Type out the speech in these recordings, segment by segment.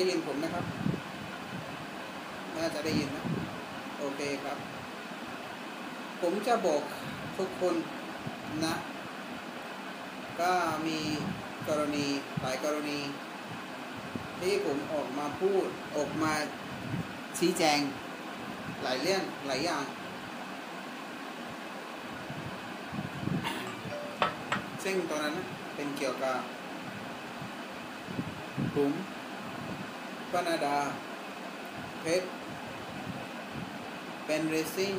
ได้ยินผมนะครับ น่าจะได้ยินนะ โอเคครับ ผมจะบอกทุกคนนะ ก็มีกรณีหลายกรณี ที่ผมออกมาพูดออกมาชี้แจง หลายเรื่องหลายอย่าง ซึ่งตอนนั้นเป็นเกี่ยวกับผม ปนาดา เพชร เป็นเรซิ่ง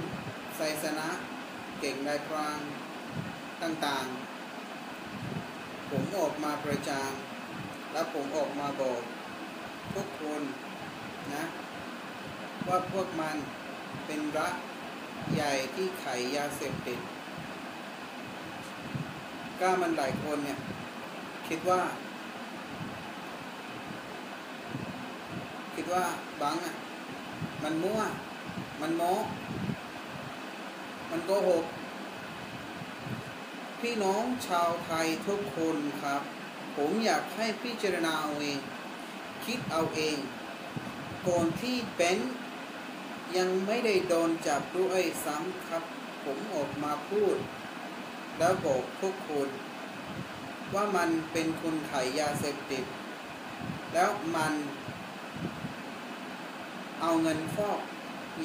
ไซสนะ เก่งได้พรางต่างๆ ผมออกมาประจานแล้วผมออกมาบอกทุกคนนะ ว่าพวกมันเป็นรักใหญ่ที่ไขยาเสพติดก็มันหลายคนเนี่ย คิดว่า คิด ว่าบังอะ มันมั่ว มันโม้ มันโกหก พี่น้องชาวไทยทุกคนครับ ผมอยากให้พิจารณาเอาเอง คิดเอาเองก่อนที่เบนยังไม่ได้โดนจับด้วยซ้ำครับ ผมออกมาพูด แล้วบอกทุกคนว่ามันเป็นคนขายยาเสพติด แล้วมัน เอาเงินฟอก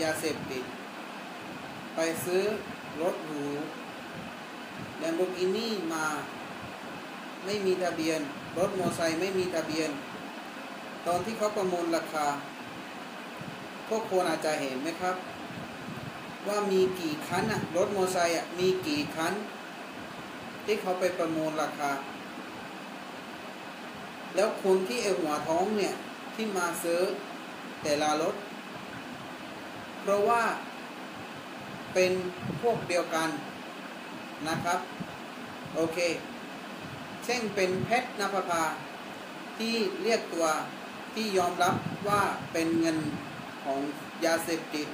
ยาเสพติด ไปซื้อรถหรูแลมโบกินี่มา ไม่มีทะเบียน รถมอเตอร์ไซค์ไม่มีทะเบียน ตอนที่เขาประมูลราคา พวกคนอาจจะเห็นไหมครับ ว่ามีกี่คันอะรถมอเตอร์ไซค์อะมีกี่คันที่เขาไปประมูลราคา แล้วคนที่ไอหัวท้องเนี่ย ที่มาซื้อแต่ละรถ เพราะว่าเป็นพวกเดียวกันนะครับ โอเค เช่นเป็นเพชรนภพาที่เรียกตัวที่ยอมรับว่าเป็นเงินของยาเสพติด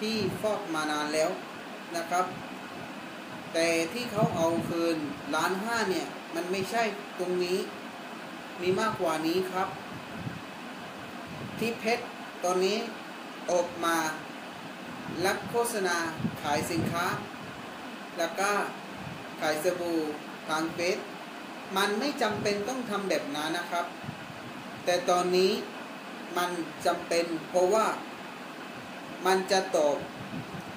ที่ฟอกมานานแล้วนะครับ แต่ที่เขาเอาคืนล้านห้าเนี่ย มันไม่ใช่ตรงนี้ มีมากกว่านี้ครับ ที่เพชรตอนนี้ออกมา รับโฆษณาขายสินค้า แล้วก็ขายสบู่ทางเฟซมันไม่จำเป็นต้องทำแบบนั้นนะครับ แต่ตอนนี้มันจำเป็นเพราะว่ามันจะตอบ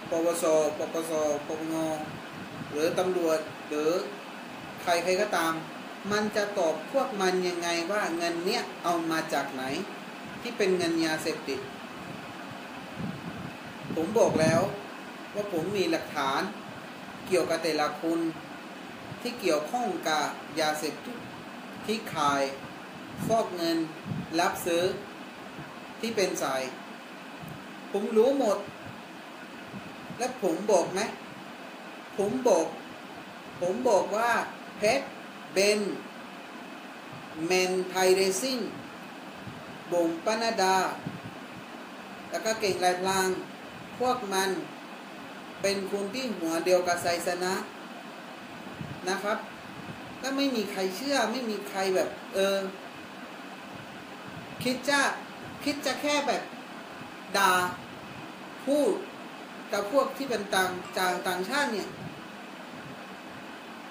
ปวสปปสปปงหรือตำรวจหรือใครใครก็ตาม มันจะตอบพวกมันยังไงว่าเงินเนี้ยเอามาจากไหน ที่เป็นเงินยาเสพติด ผมบอกแล้วว่าผมมีหลักฐานเกี่ยวกับแต่ละคนที่เกี่ยวข้องกับยาเสพติดที่ขายฟอกเงิน รับซื้อ ที่เป็นสาย ผมรู้หมด และผมบอกไหมผมบอก ผมบอกว่าเพชรเบนเมนไทเรซิ่งบ่งปนาดา แล้วก็เก่งลายพลาง พวกมันเป็นคนที่หัวเดียวกับไซสนะนะครับก็ไม่มีใครเชื่อไม่มีใครแบบ เออ คิดจะคิดจะแค่แบบด่าพูดกับพวกที่เป็นต่างจากต่างชาติเนี่ย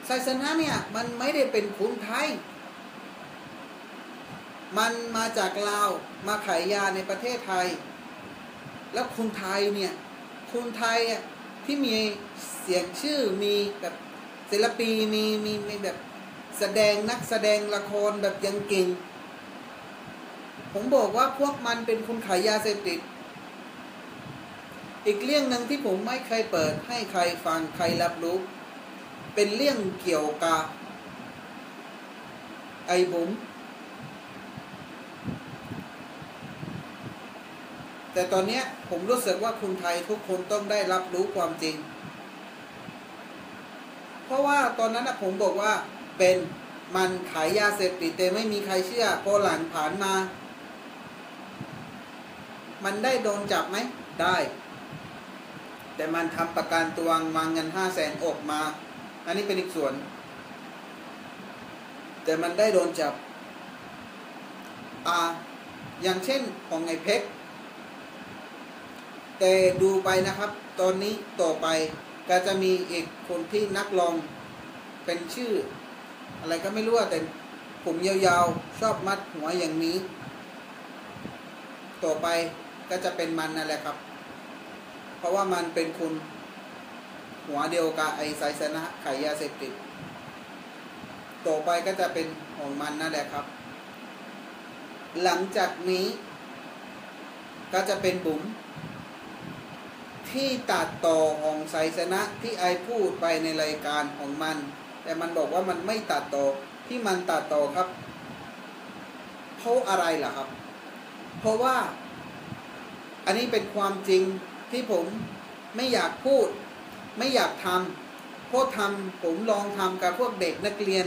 ไซสนะเนี่ย มันไม่ได้เป็นคนไทย มันมาจากลาว มาขายยาในประเทศไทย แล้วคนไทยเนี่ย คนไทยอะที่มีเสียงชื่อมีแบบศิลปีมีมีมีแบบแสดงนักแสดงละครแบบยังเก่ง ผมบอกว่าพวกมันเป็นคนขายยาเสพติด อีกเรื่องหนึ่งที่ผมไม่เคยเปิดให้ใครฟังใครรับรู้ เป็นเรื่องเกี่ยวกับไอ้บุ๋ม แต่ตอนนี้ผมรู้สึกว่าคนไทยทุกคนต้องได้รับรู้ความจริง เพราะว่าตอนนั้นผมบอกว่าเป็นมันขายยาเสพติดแต่ไม่มีใครเชื่อพอหลังผ่านมา มันได้โดนจับไหมได้ แต่มันทำประกันตัววางเงินห้าแสนออกมา อันนี้เป็นอีกส่วน แต่มันได้โดนจับ อ่า อย่างเช่นของไงเพชร แต่ดูไปนะครับ ตอนนี้ต่อไปก็จะมีอีกคนที่นักลองเป็นชื่อ อะไรก็ไม่รู้แต่ผมยาวๆ ชอบมัดหัวอย่างนี้ ต่อไปก็จะเป็นมันนั่นแหละครับ เพราะว่ามันเป็นคุณหัวเดียวกับไอไซสนะขายยาเสพติด ต่อไปก็จะเป็นของมันนั่นแหละครับ หลังจากนี้ ก็จะเป็นบุ๋ม ที่ตัดต่อของไซสนะที่ไอพูดไปในรายการของมัน แต่มันบอกว่ามันไม่ตัดต่อที่มันตัดต่อครับเพราะอะไรล่ะครับ เพราะว่าอันนี้เป็นความจริงที่ผมไม่อยากพูด ไม่อยากทำเพราะทำผมลองทำกับพวกเด็กนักเรียน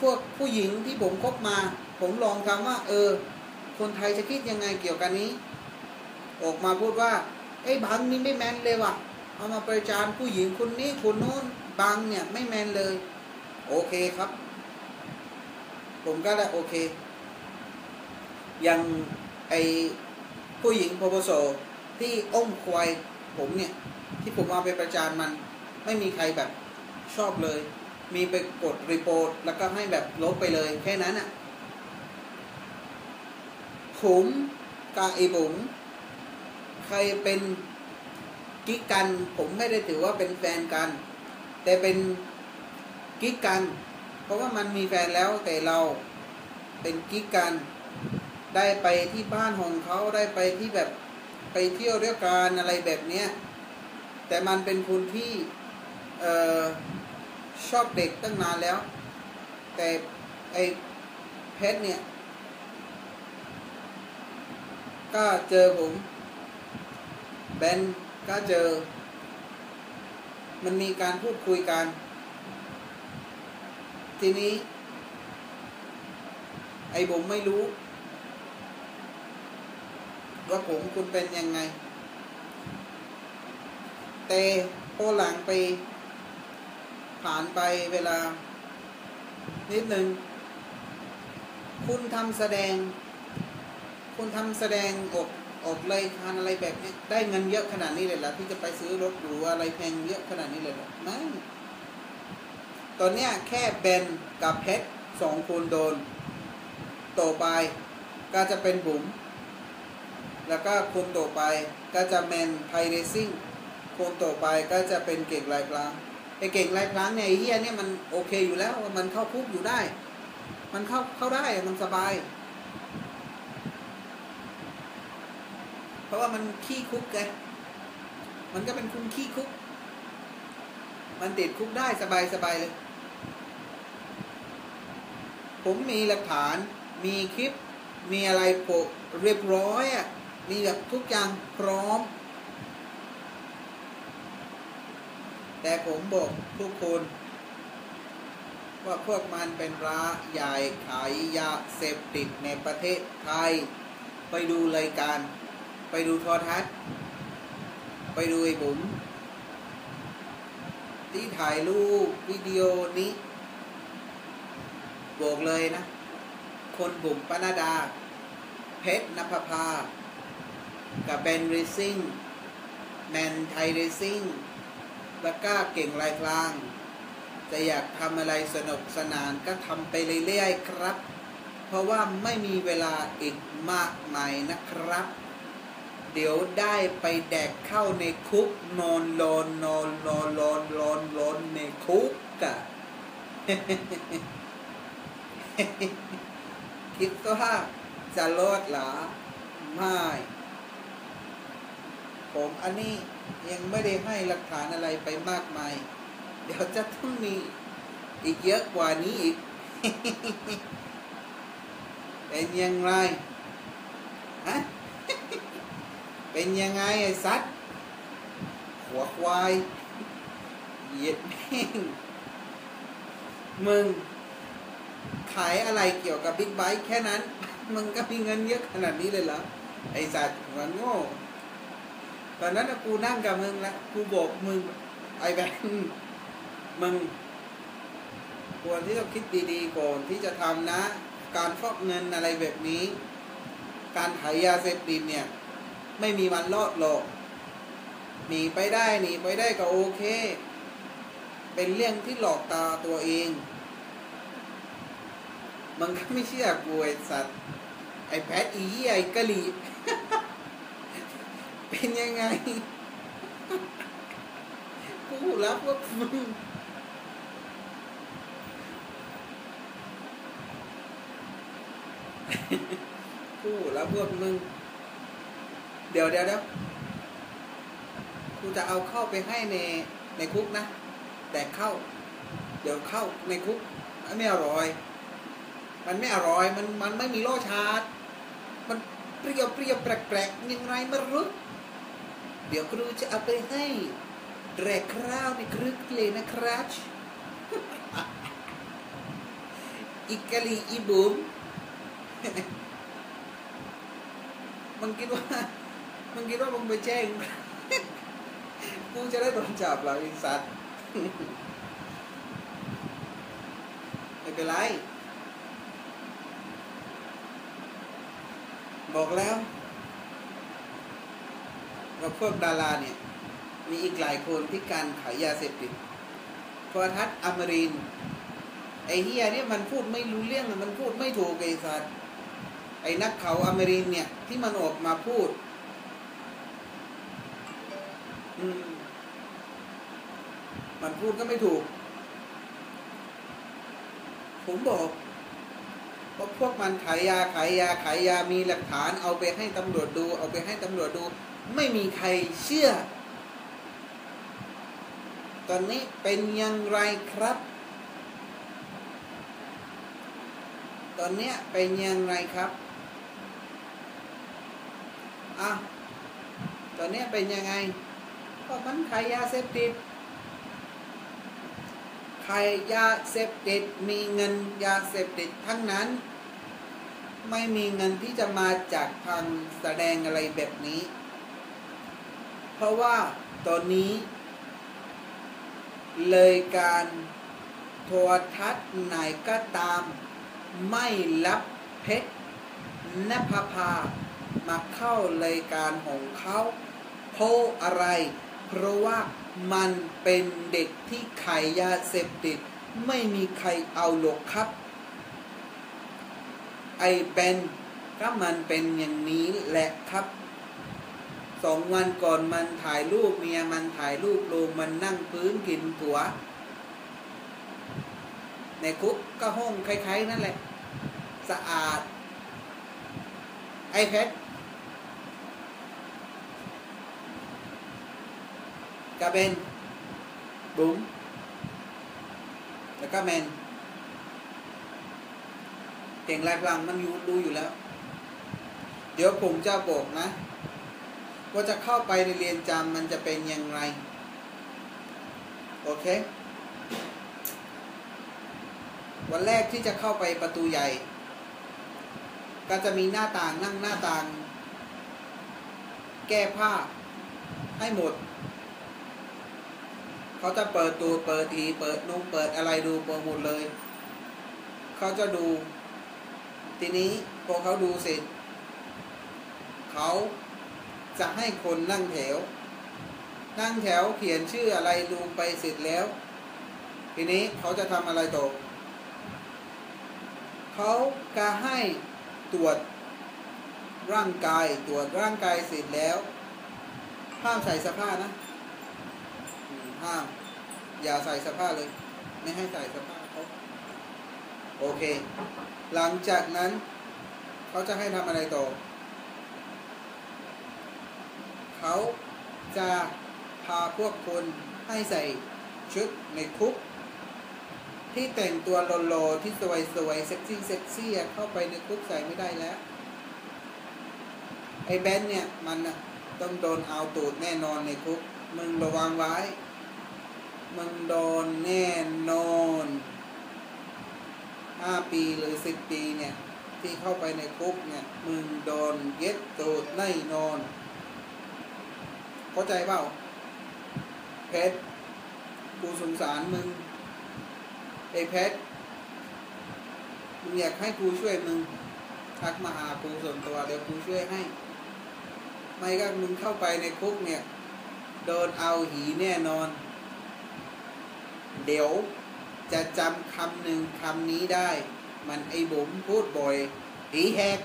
พวกผู้หญิงที่ผมคบมา ผมลองทำว่า เออ คนไทยจะคิดยังไงเกี่ยวกับนี้ ออกมาพูดว่า ไอ้บังนี่ไม่แมนเลยว่ะ เอามาประจานผู้หญิงคนนี้คนโน้นบังเนี่ยไม่แมนเลย โอเคครับ ผมก็ได้โอเค ยังไอผู้หญิงพบโสที่อ้มควายผมเนี่ย ที่ผมเอาไปประจานมัน ไม่มีใครแบบชอบเลย มีไปกดรีโพร์แล้วก็ให้แบบลบไปเลยแค่นั้นอะ่ะผมกับไอบุ๋ม ใครเป็นกิ๊กกันผมไม่ได้ถือว่าเป็นแฟนกัน แต่เป็นกิ๊กกัน เพราะว่ามันมีแฟนแล้วแต่เราเป็นกิ๊กกัน ได้ไปที่บ้านของเขาได้ไปที่แบบไปเที่ยวด้วยกันอะไรแบบเนี้ยแต่มันเป็นคนที่ออชอบเด็กตั้งนานแล้ว แต่ไอ้เพชรเนี่ย ก็เจอผม แบนก็เจอ มันมีการพูดคุยกัน ทีนี้ ไอ้ผมไม่รู้ ว่าผมคุณเป็นยังไง แต่พอหลังไป ผ่านไปเวลา นิดหนึ่ง คุณทำแสดง คุณทำแสดงออก ออกเลยทานอะไรแบบนี้ได้เงินเยอะขนาดนี้เลยเหรอที่จะไปซื้อรถหรูอะไรแพงเยอะขนาดนี้เลยเหรอไม่ตอนเนี้ยแค่เบนกับเพชรสองคนโดน ต่อไปก็จะเป็นบุ๋มแล้วก็คนต่อไปก็จะแมนไทเรซิ่งคนต่อไปก็จะเป็นเก่งลายกลางไอเก่งลายกลางเนี่ยเฮียเนี่ยมันโอเคอยู่แล้วมันเข้าคุกอยู่ได้ มันเข้าเข้าได้มันสบาย เพ ราะว่ามันขี้คุกไงมันก็เป็นคุณขี้คุก มันติดคุกได้สบายสบายเลย ผมมีหลักฐาน มีคลิป มีอะไรโปะเรียบร้อยอะ มีแบบทุกอย่างพร้อม แต่ผมบอกทุกคน ว่าพวกมันเป็นร้าใหญ่ขายยาเสพติดในประเทศไทย ไปดูรายการ ไปดูโทอทัศน์ ไปดูไอ้บุ๋มที่ถ่ายรูปวิดีโอนี้บอกเลยนะ คนบุ๋มปนาดา เพชรนภพา กับแบนเรซิ่ง แมนไทยเรซิ่ง แล้วก็เก่งลายกลาง จะอยากทำอะไรสนุกสนานก็ทำไปเรื่อยๆครับ เพราะว่าไม่มีเวลาอีกมากมายนะครับ เดี๋ยวได้ไปแดกเข้าในคุกนอนรอนนอนรอนรอนรอนรอนในคุกกะคิดว่าจะรอดหรอไม่ผมอันนี้ยังไม่ได้ให้หลักฐานอะไรไปมากมาย เดี๋ยวจะต้องมีอีกเยอะกว่านี้อีก เป็นยังไงฮะ เป็นยังไงไอ้สัตว์หัวควายเหยียดแม่งมึง ขายอะไรเกี่ยวกับบิ๊กไบค์แค่นั้น มึงก็มีเงินเยอะขนาดนี้เลยเหรอ ไอ้สัตว์หัวโง่ตอนนั้นกูนั่งกับมึงแล้วกูบอกมึง ไอ้แบงมึงควรที่ต้องคิดดีๆก่อนที่จะทำนะ การฟอกเงินอะไรแบบนี้ การขายยาเสพติดเนี่ย ไม่มีวันรอดหรอกหนีไปได้หนีไปได้ก็โอเค เป็นเรื่องที่หลอกตาตัวเอง มันก็ไม่เชื่อกูไอสัตว์ ไอแพทอีไอกะหลีเป็นยังไงกูรับว่ามึงกูรับพวกมึง เดี๋ยวเดี๋ยวเดี๋ยวกูจะเอาเข้าไปให้ในในคุกนะ แต่เข้า เดี๋ยวเข้าในคุกมันไม่อร่อย มันไม่อร่อย มันมันไม่มีโลชาติ มันเปรี้ยวเปรี้ยวแปลกๆยังไงไม่รู้เดี๋ยวครูจะเอาไปให้แรกคราวในครึกเลยนะครับอีกลีอีบุ๋มมึงคิดว่า มึงคิดว่ามึงไปแจ้งกูจะได้โดนจับเหรอไอ้สัตว์ไม่เป็นไร บอกแล้วว่าพวกดาราเนี่ย มีอีกหลายคนที่การขายยาเสพติดโทรทัศน์อมรินไอ้เฮียเนี่ยมันพูดไม่รู้เรื่องมันพูดไม่ถูกไอ้สัตว์ไอ้นักเขาอเมรินเนี่ย ที่มันออกมาพูด มันพูดก็ไม่ถูก ผมบอกว่าพวกมันขายยาขายยาขายยามีหลักฐาน เอาไปให้ตำรวจดู เอาไปให้ตำรวจดู ไม่มีใครเชื่อ ตอนนี้เป็นอย่างไรครับ ตอนนี้เป็นอย่างไรครับอะตอนนี้เป็นยังไงก็มันขายยาเสพติด ขายยาเสพติดมีเงินยาเสพติดทั้งนั้น ไม่มีเงินที่จะมาจากทางแสดงอะไรแบบนี้ เพราะว่าตอนนี้ เลยการโทรทัศน์ไหนก็ตาม ไม่รับเพชรนภพามาเข้ารายการของเขาเพราะอะไร เพราะว่า มันเป็นเด็กที่ขายยาเสพติด ไม่มีใครเอาหรอกครับ ไอเป็นก็มันเป็นอย่างนี้แหละครับสองวันก่อนมันถ่ายรูปเมียมันถ่ายรูปลงมันนั่งพื้นกินถั่วในคุกก็ห้องคล้ายๆนั่นแหละ สะอาด ไอเพช รกาเบนบุ๋มแล้วก็แมนเก่งแรกลังมันอยู่ดูอยู่แล้ว เดี๋ยวผมจะบอกนะ ว่าจะเข้าไปในเรียนจำมันจะเป็นยังไง โอเค วันแรกที่จะเข้าไปประตูใหญ่ ก็จะมีหน้าต่างนั่งหน้าต่าง แก้ผ้าให้หมด เขาจะเปิดตูเปิดที เปิดนุ่งเปิดอะไรดูเปิดหมดเลย เขาจะดู ทีนี้พอเขาดูเสร็จ เขาจะให้คนนั่งแถว นั่งแถวเขียนชื่ออะไรลงไปเสร็จแล้ว ทีนี้เขาจะทำอะไรต่อเขาจะให้ตรวจร่างกายตรวจร่างกายเสร็จแล้วห้ามใส่เสภานะ ห้าม อย่าใส่เสภาเลย ไม่ให้ใส่เสภาเขาโอเค หลังจากนั้นเขาจะให้ทำอะไรต่อเขาจะพาพวกคนให้ใส่ชุดในคุก ที่แต่งตัวโลๆที่สวยๆเซ็กซี่เซ็กซี่เข้าไปในคุกใส่ไม่ได้แล้ว ไอ้แบนเนี่ย มันนะต้องโดนเอาตูดแน่นอนในคุก มึงระวังไว้ มึงโดนแน่นอนห้าปีหรือสิบปีเนี่ย ที่เข้าไปในคุกเนี่ย มึงโดนเย็ดตูดแน่นอน เข้าใจเปล่า เพชรกูสงสารมึงไอ้เพชรมึงอยากให้กูช่วยมึงทักมาหากูส่วนตัวเดี๋ยวกูช่วยให้ ไม่ก็มึงเข้าไปในคุกเนี่ย โดนเอาหีแน่นอน เดี๋ยวจะจำคำหนึ่งคำนี้ได้ มันไอ้บุ๋มพูดบ่อยหีแหก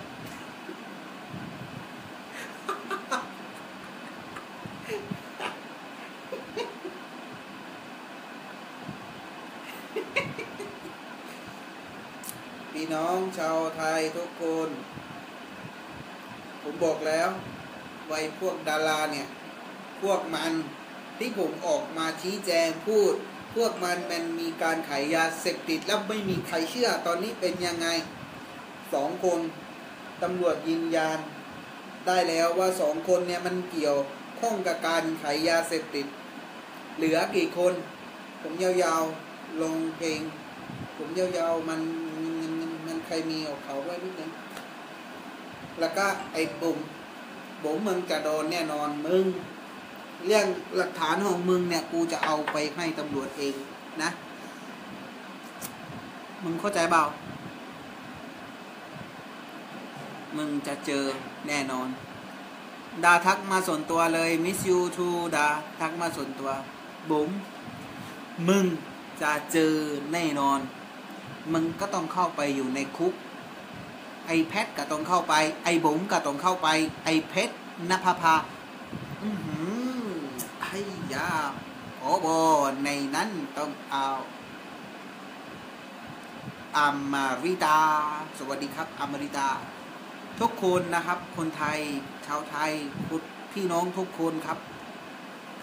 พี่น้องชาวไทยทุกคน ผมบอกแล้วไว้พวกดาราเนี่ย พวกมันที่ผมออกมาชี้แจงพูด พวกมันมันมีการขายยาเสพติดแล้วไม่มีใครเชื่อตอนนี้เป็นยังไงสองคนตำรวจยืนยันได้แล้วว่าสองคนเนี่ยมันเกี่ยวข้องกับการขายยาเสพติด เหลือกี่คน ผมยาวๆลงเพลง ผมยาวๆมันมันมันมันใครมีออกเขาไว้นิดนึงแล้วก็ไอ้บุ๋มบุ๋มมึงจะโดนแน่นอนมึง เรื่องหลักฐานของมึงเนี่ยกูจะเอาไปให้ตำรวจเองนะ มึงเข้าใจเปล่า มึงจะเจอแน่นอนดาทักมาส่วนตัวเลยมิสยูทูดาทักมาส่วนตัวบุ๋มมึงจะเจอแน่นอน มึงก็ต้องเข้าไปอยู่ในคุก ไอแพทก็ต้องเข้าไป ไอบุ๋มก็ต้องเข้าไป ไอเพชรนภพาอือหือ ยาโอ้โบในนั้นต้องเอาอมริตาสวัสดีครับอมริตาทุกคนนะครับ คนไทย ชาวไทยพุทธพี่น้องทุกคนครับ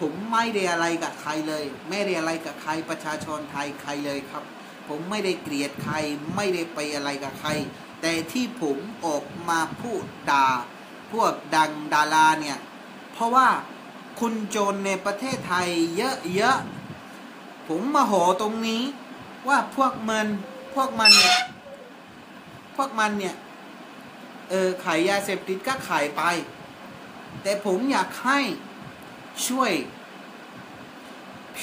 ผมไม่ได้อะไรกับใครเลย ไม่ได้อะไรกับใครประชาชนไทยใครเลยครับ ผมไม่ได้เกลียดใคร ไม่ได้ไปอะไรกับใคร แต่ที่ผมออกมาพูดด่า พวกดังดาราเนี่ย เพราะว่า คุณโจรในประเทศไทยเยอะๆ ผมมาโหตรงนี้ว่าพวกมันพวกมันเนี่ยพวกมันเนี่ยเออขายยาเสพติดก็ขายไป แต่ผมอยากให้ช่วย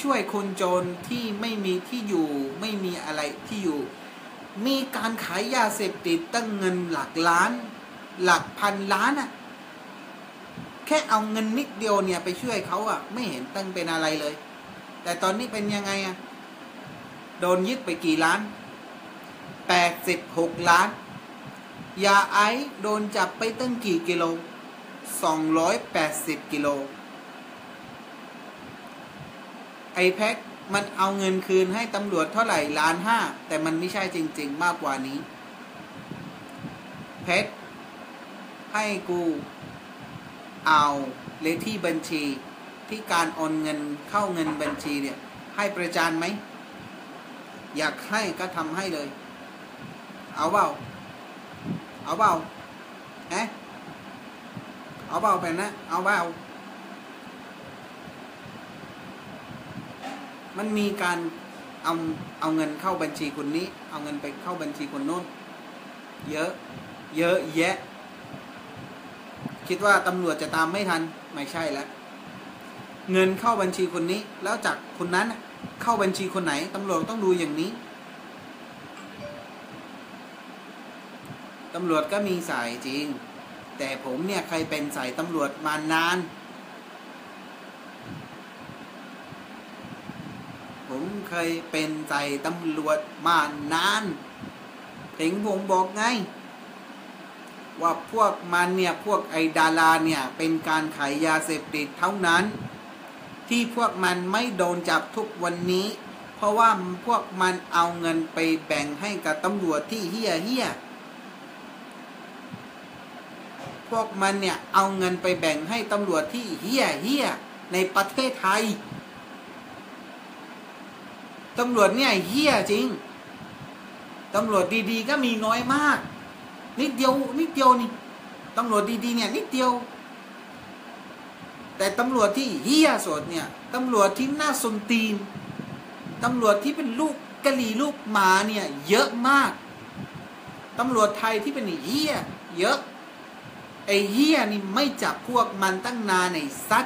ช่วยคนจรที่ไม่มีที่อยู่ไม่มีอะไรที่อยู่ มีการขายยาเสพติดตั้งเงินหลักล้าน หลักพันล้านอะแค่เอาเงินนิดเดียวเนี่ยไปช่วยเขาอะไม่เห็นตั้งเป็นอะไรเลย แต่ตอนนี้เป็นยังไงอะโดนยึดไปกี่ล้านแปดสิบหกล้าน ยาไอโดนจับไปตั้งกี่กิโลสองร้อยแปดสิบกิโล ไอแพ็คมันเอาเงินคืนให้ตำรวจเท่าไหร่ล้านห้า แต่มันไม่ใช่จริง ๆ มากกว่านี้ เพชรให้กู เอาเลขที่บัญชีที่การโอนเงินเข้าเงินบัญชีเนี่ยให้ประจานไหม อยากให้ก็ทำให้เลย เอาเปล่าเอาเปล่าเอ๊ะเอาเปล่าเป็นนะ เอาเปล่ามันมีการเอาเอาเงินเข้าบัญชีคนนี้ เอาเงินไปเข้าบัญชีคนโน้น เยอะ เยอะแยะ คิดว่าตำรวจจะตามไม่ทันไม่ใช่แล้วเงินเข้าบัญชีคนนี้ แล้วจากคนนั้นเข้าบัญชีคนไหนตำรวจต้องดูอย่างนี้ตำรวจก็มีสายจริง แต่ผมเนี่ยเคยเป็นสายตำรวจมานาน ผมเคยเป็นสายตำรวจมานาน ถึงผมบอกไง ว่าพวกมันเนี่ยพวกไอดาราเนี่ยเป็นการขายยาเสพติดเท่านั้น ที่พวกมันไม่โดนจับทุกวันนี้ เพราะว่าพวกมันเอาเงินไปแบ่งให้กับตำรวจที่เฮี้ยเฮี้ยพวกมันเนี่ยเอาเงินไปแบ่งให้ตำรวจที่เฮี้ยเฮี้ยในประเทศไทยตำรวจเนี่ยเฮี้ยจริงตำรวจดีๆก็มีน้อยมาก นิดเดียวนิดเดียวนี่ตำรวจดีๆเนี่ยนิดเดียว แต่ตำรวจที่เฮียสดเนี่ยตำรวจที่น่าสมตีนตำรวจที่เป็นลูกกะหรี่ลูกหมาเนี่ยเยอะมากตำรวจไทยที่เป็นเฮียเยอะไอเฮียนี่ไม่จับพวกมันตั้งนานไอ้ซัด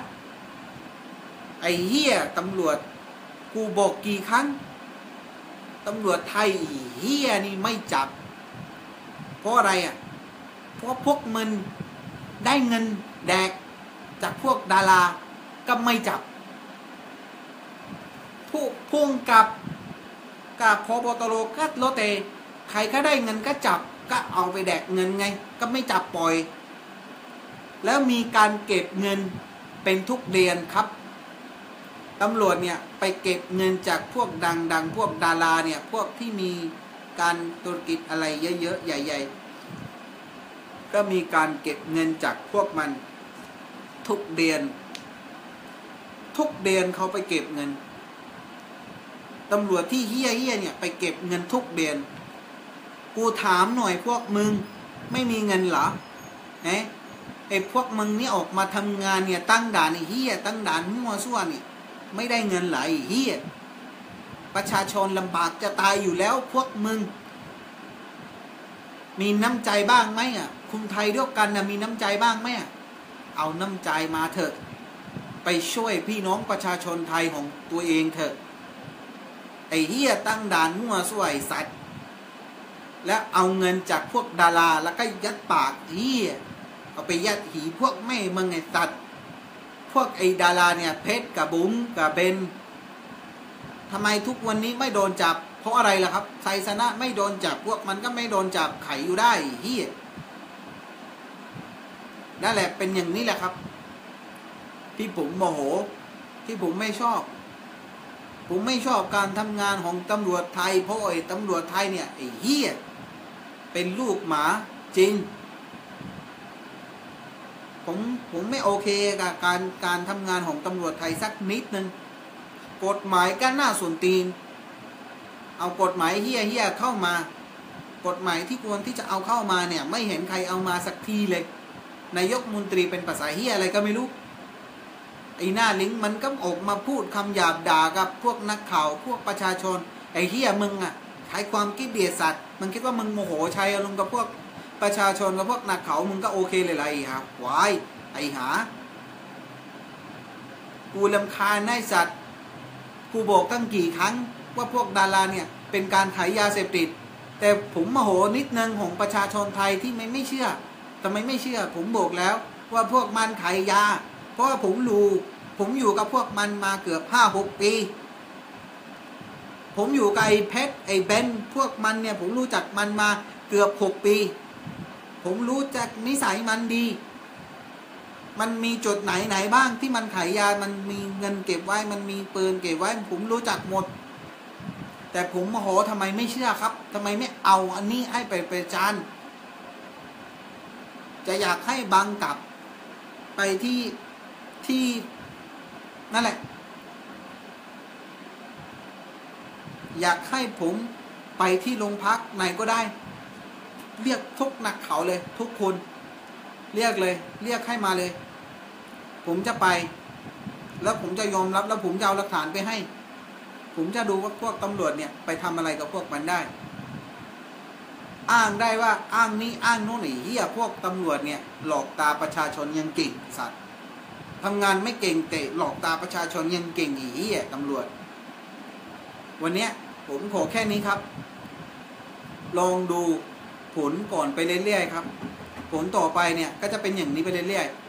ไอเฮียตำรวจกูบอกกี่ครั้งตำรวจไทยเฮียนี่ไม่จับ พราะอะไรอะ เพราะพวกมันได้เงินแดกจากพวกดาราก็ไม่จับ ผู้พุ่งกับกับพบตรก็โลเตใครก็ได้เงินก็จับก็เอาไปแดกเงินไง ก็ไม่จับปล่อย แล้วมีการเก็บเงินเป็นทุกเดือนครับตำรวจเนี่ยไปเก็บเงินจากพวกดังๆ พวกดาราเนี่ย พวกที่มี การธุรกิจอะไรเยอะๆใหญ่ๆ ก็มีการเก็บเงินจากพวกมันทุกเดือน ทุกเดือนเขาไปเก็บเงินตำรวจที่เฮี้ยเฮี้ยเนี่ยไปเก็บเงินทุกเดือน กูถามหน่อยพวกมึงไม่มีเงินเหรอเอ๊ะไอ้พวกมึงนี่ออกมาทำงานเนี่ยตั้งด่านไอ้เฮี้ยตั้งด่านมั่วซั่วเนี่ยไม่ได้เงินไหลเฮี้ย ประชาชนลำบากจะตายอยู่แล้วพวกมึง มีน้ำใจบ้างไหมอะคุณไทยด้วยกันนะมีน้ำใจบ้างไหมเอาน้ำใจมาเถอะ ไปช่วยพี่น้องประชาชนไทยของตัวเองเถอะ ไอ้เฮียตั้งด่านมั่วสวยสัตว์ แล้วเอาเงินจากพวกดาราแล้วก็ยัดปากเฮียเอาไปยัดหีพวกแม่มึงไอ้สัตว์ พวกไอ้ดาราเนี่ยเพชรกับบุ๋มกับเบน ทำไมทุกวันนี้ไม่โดนจับ เพราะอะไรล่ะครับ ไซสนะไม่โดนจับพวกมันก็ไม่โดนจับไขอยู่ได้เฮียนั่นแหละเป็นอย่างนี้แหละครับ ที่ผมโมโห ที่ผมไม่ชอบ ผมไม่ชอบการทำงานของตำรวจไทย เพราะไอ้ตำรวจไทยเนี่ยไอ้เฮียเป็นลูกหมาจริง ผมผมไม่โอเคกับการการทำงานของตำรวจไทยสักนิดนึง กฎหมายก็น่าส่วนตีน เอากฎหมายเฮี้ยเฮี้ยเข้ามา กฎหมายที่ควรที่จะเอาเข้ามาเนี่ย ไม่เห็นใครเอามาสักทีเลยนายกมนตรีเป็นภาษาเฮี้ยอะไรก็ไม่รู้ไอ้หน้าลิงมันก็ออกมาพูดคำหยาบด่ากับพวกนักข่าวพวกประชาชนไอ้เฮี้ยมึงอะใช้ความคิดเดียดสัตว์มึงคิดว่ามึงโมโหชัยอารมณ์กับพวกประชาชนกับพวกนักข่าวมึงก็โอเคเลยไรครับวายไอ้หา กูลำคาญนายสัตว์ กูบอกตั้งกี่ครั้งว่าพวกดาราเนี่ยเป็นการขายยาเสพติด แต่ผมโมโหนิดนึงของประชาชนไทยที่ไม่ไม่เชื่อทำไมไม่เชื่อ ผมบอกแล้วว่าพวกมันขายยา เพราะว่าผมรู้ผมอยู่กับพวกมันมาเกือบห้าหกปี ผมอยู่กับไอ้เพชรไอ้เบนพวกมันเนี่ยผมรู้จักมันมาเกือบหกปี ผมรู้จักนิสัยมันดี มันมีจุดไหนไหนบ้างที่มันขายยา มันมีเงินเก็บไว้ มันมีปืนเก็บไว้ ผมรู้จักหมด แต่ผมโมโหทำไมไม่เชื่อครับทำไมไม่เอาอันนี้ให้ไปไปจานจะอยากให้บังกลับไปที่ที่นั่นแหละ อยากให้ผมไปที่โรงพักไหนก็ได้ เรียกทุกนักเขาเลย ทุกคน เรียกเลย เรียกให้มาเลย ผมจะไป แล้วผมจะยอมรับแล้วผมจะเอาหลักฐานไปให้ ผมจะดูว่าพวกตำรวจเนี่ยไปทำอะไรกับพวกมันได้ อ้างได้ว่าอ้างนี้อ้างโน่นไอ้เหี้ยพวกตำรวจเนี่ยหลอกตาประชาชนยังเก่งสัตว์ทำงานไม่เก่งแต่หลอกตาประชาชนยังเก่งอีเหี้ยตำรวจ วันนี้ผมขอแค่นี้ครับ ลองดูผลก่อนไปเรื่อยๆครับ ผลต่อไปเนี่ยก็จะเป็นอย่างนี้ไปเรื่อยๆ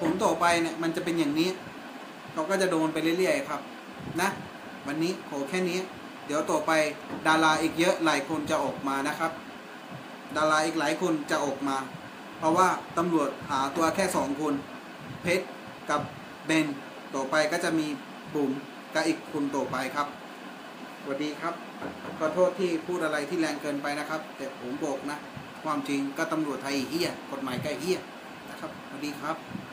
ผลต่อไปเนี่ยมันจะเป็นอย่างนี้ เราก็จะโดนไปเรื่อยๆครับนะ วันนี้ขอแค่นี้ เดี๋ยวต่อไปดาราอีกเยอะหลายคนจะออกมานะครับ ดาราอีกหลายคนจะออกมา เพราะว่าตำรวจหาตัวแค่สองคน เพชรกับเบนต่อไปก็จะมีบุ๋มกับอีกคนต่อไปครับสวัสดีครับขอโทษที่พูดอะไรที่แรงเกินไปนะครับ แต่ผมบอกนะ ความจริงก็ตำรวจไทยเฮี้ยกฎหมายกล้เฮี้ยนะครับสวัสดีครับ